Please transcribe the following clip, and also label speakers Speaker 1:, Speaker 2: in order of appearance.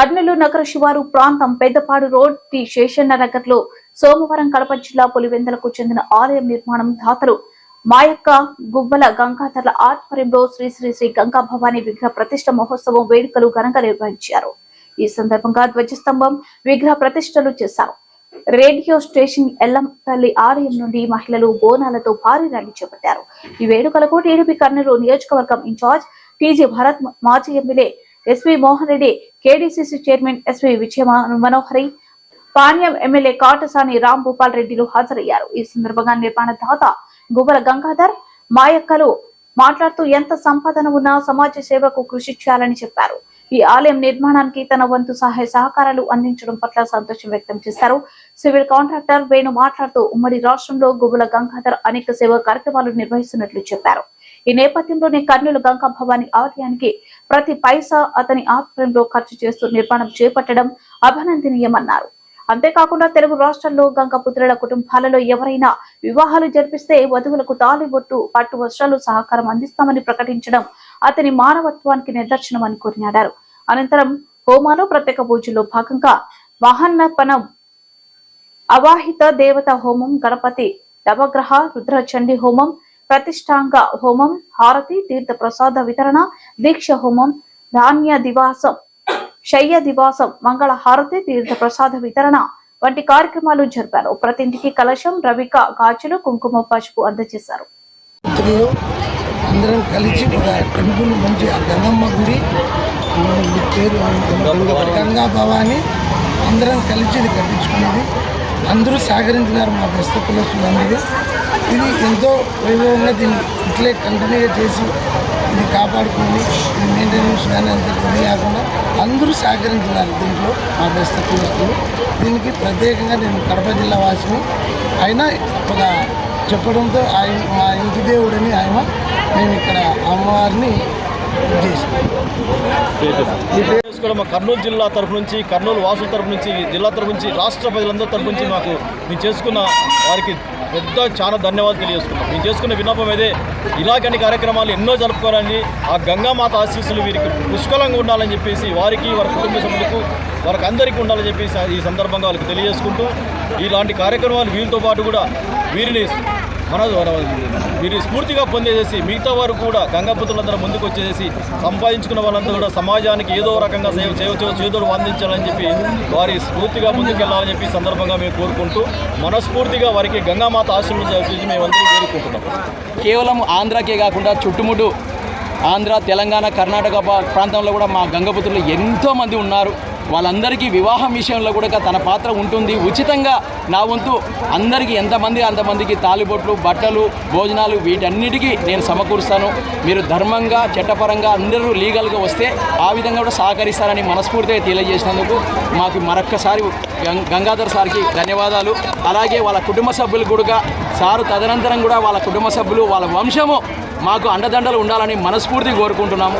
Speaker 1: కర్నూలు నగర శివారు ప్రాంతం పెద్దపాడు రోడ్ టి శేషన్న నగర్లో సోమవారం కడప జిల్లా పులివెందలకు చెందిన ఆలయం నిర్మాణం దాతలు మాయక్క గువ్వల గంగాధర్ల ఆధ్వర్యంలో శ్రీ శ్రీ శ్రీ గంగా భవానీ విగ్రహ ప్రతిష్ట మహోత్సవం వేడుకలు ఘనంగా నిర్వహించారు. ఈ సందర్భంగా ధ్వజస్తంభం విగ్రహ ప్రతిష్టలు చేశారు. రేడియో స్టేషన్ ఎల్లంపల్లి ఆలయం నుండి మహిళలు బోనాలతో భారీ ర్యాలీ చేపట్టారు. ఈ వేడుకలకు టీడీపీ కర్నూలు నియోజకవర్గం ఇన్ఛార్జ్ టీజీ భరత్ మాజీ MLA SV Mohan Reddy KDCC chairman SV Vijaya Manohari Panyam MLA Katasani Ram Bhupal రెడ్డిలు హాజరయ్యారు. ఈ సందర్భంగా నిర్మాణ దాత గువ్వల గంగాధర్ మాయక్కలు మాట్లాడుతూ ఎంత సంపాదన ఉన్నా సమాజ సేవకు కృషి చేయాలని చెప్పారు. ఈ ఆలయం నిర్మాణానికి తన వంతు సహాయ సహకారాలు అందించడం పట్ల సంతోషం వ్యక్తం చేశారు. సివిల్ కాంట్రాక్టర్ వేణు మాట్లాడుతూ ఉమ్మడి రాష్ట్రంలో గుబుల గంగాధర్ అనేక సేవా కార్యక్రమాలు నిర్వహిస్తున్నట్లు చెప్పారు. ఈ నేపథ్యంలోనే కర్నూలు గంగా భవాని ఆలయానికి ప్రతి పైసా అతని ఆధ్వర్యంలో ఖర్చు చేస్తూ నిర్మాణం చేపట్టడం అభినందనీయమన్నారు. అంతేకాకుండా తెలుగు రాష్ట్రాల్లో గంగపుత్రుల కుటుంబాలలో ఎవరైనా వివాహాలు జరిపిస్తే వధువులకు తాలిబొట్టు పట్టు వస్త్రాలు సహకారం అందిస్తామని ప్రకటించడం అతని మానవత్వానికి నిదర్శనమని కొనియాడారు. అనంతరం హోమాలో ప్రత్యేక పూజలో భాగంగా వాహనపనం అవాహిత దేవత హోమం గణపతి నవగ్రహ రుద్రచండి హోమం ప్రతిష్టాంగ హోమం హారతి తీర్థ ప్రసాద వితరణ దీక్ష హోమం ధాన్య దివాసం శయ్య దివాసం మంగళ హారతి తీర్థ ప్రసాద వితరణ వంటి కార్యక్రమాలు జరిపారు. ప్రతి ఇంటికి కలశం రవిక గాజులు కుంకుమ పసుపు అందజేశారు.
Speaker 2: అందరం కలిసి టెంపుల్ మంచి గంగమ్మ గుడి పేరు గంగా భవాని అందరం కలిసి ఇది కట్టించుకున్నది అందరూ సహకరించినారు మా బెస్త కులస్తులందరూ. ఇది ఎంతో వైభవంగా దీన్ని ఇట్లే కంటిన్యూగా చేసి ఇది కాపాడుకొని ఇది మెయింటెనెన్స్ కానీ అంత కాకుండా అందరూ సహకరించినారు దీంట్లో మా బెస్ట్ కులస్తులు దీనికి ప్రత్యేకంగా నేను కడప జిల్లా వాసిని. అయినా ఒక చెప్పడంతో ఆయన మా ఇంటి దేవుడని ఆయన మేము ఇక్కడ అమ్మవారిని ఇది
Speaker 3: మా కర్నూలు జిల్లా తరపు నుంచి కర్నూలు వాసుల తరఫు నుంచి జిల్లా తరపు నుంచి రాష్ట్ర ప్రజలందరి తరపు నుంచి మాకు మేము చేసుకున్న వారికి పెద్ద చాలా ధన్యవాదాలు తెలియజేసుకున్నాం మేము చేసుకున్న విన్నపం అదే ఇలాగని కార్యక్రమాలు ఎన్నో జరుపుకోవాలని ఆ గంగామాత ఆశీస్సులు వీరికి పుష్కలంగా ఉండాలని చెప్పేసి వారికి వారి కుటుంబ సభ్యులకు వారికి అందరికీ ఉండాలని చెప్పేసి ఈ సందర్భంగా వాళ్ళకి తెలియజేసుకుంటూ ఇలాంటి కార్యక్రమాలు వీరితో పాటు కూడా వీరిని మన వీరి స్ఫూర్తిగా పొందేసేసి మిగతా వారు కూడా గంగాపుతులందరూ ముందుకు వచ్చేసి సంపాదించుకున్న వాళ్ళంతా కూడా సమాజానికి ఏదో రకంగా సేవ చేయవచ్చు చేదోడు అందించాలని చెప్పి వారి స్ఫూర్తిగా ముందుకెళ్ళాలని చెప్పి సందర్భంగా మేము కోరుకుంటూ మనస్ఫూర్తిగా వారికి గంగామాత ఆశీర్వదించి మేమందరూ కోరుకుంటున్నాం.
Speaker 4: కేవలం ఆంధ్రాకే కాకుండా చుట్టుముట్టు ఆంధ్ర తెలంగాణ కర్ణాటక ప్రాంతంలో కూడా మా గంగపుత్రులు ఎంతోమంది ఉన్నారు. వాళ్ళందరికీ వివాహం విషయంలో కూడా తన పాత్ర ఉంటుంది. ఉచితంగా నా వంతు అందరికీ ఎంతమంది అంతమందికి తాలిబొట్లు బట్టలు భోజనాలు వీటన్నిటికీ నేను సమకూరుస్తాను. మీరు ధర్మంగా చట్టపరంగా అందరూ లీగల్గా వస్తే ఆ విధంగా కూడా సహకరిస్తారని మనస్ఫూర్తిగా తెలియజేసినందుకు మాకు మరొక్కసారి గం- గంగాధర్ సార్కి ధన్యవాదాలు. అలాగే వాళ్ళ కుటుంబ సభ్యులు కూడా సారు తదనంతరం కూడా వాళ్ళ కుటుంబ సభ్యులు వాళ్ళ వంశము మాకు అండదండలు ఉండాలని మనస్ఫూర్తి కోరుకుంటున్నాము.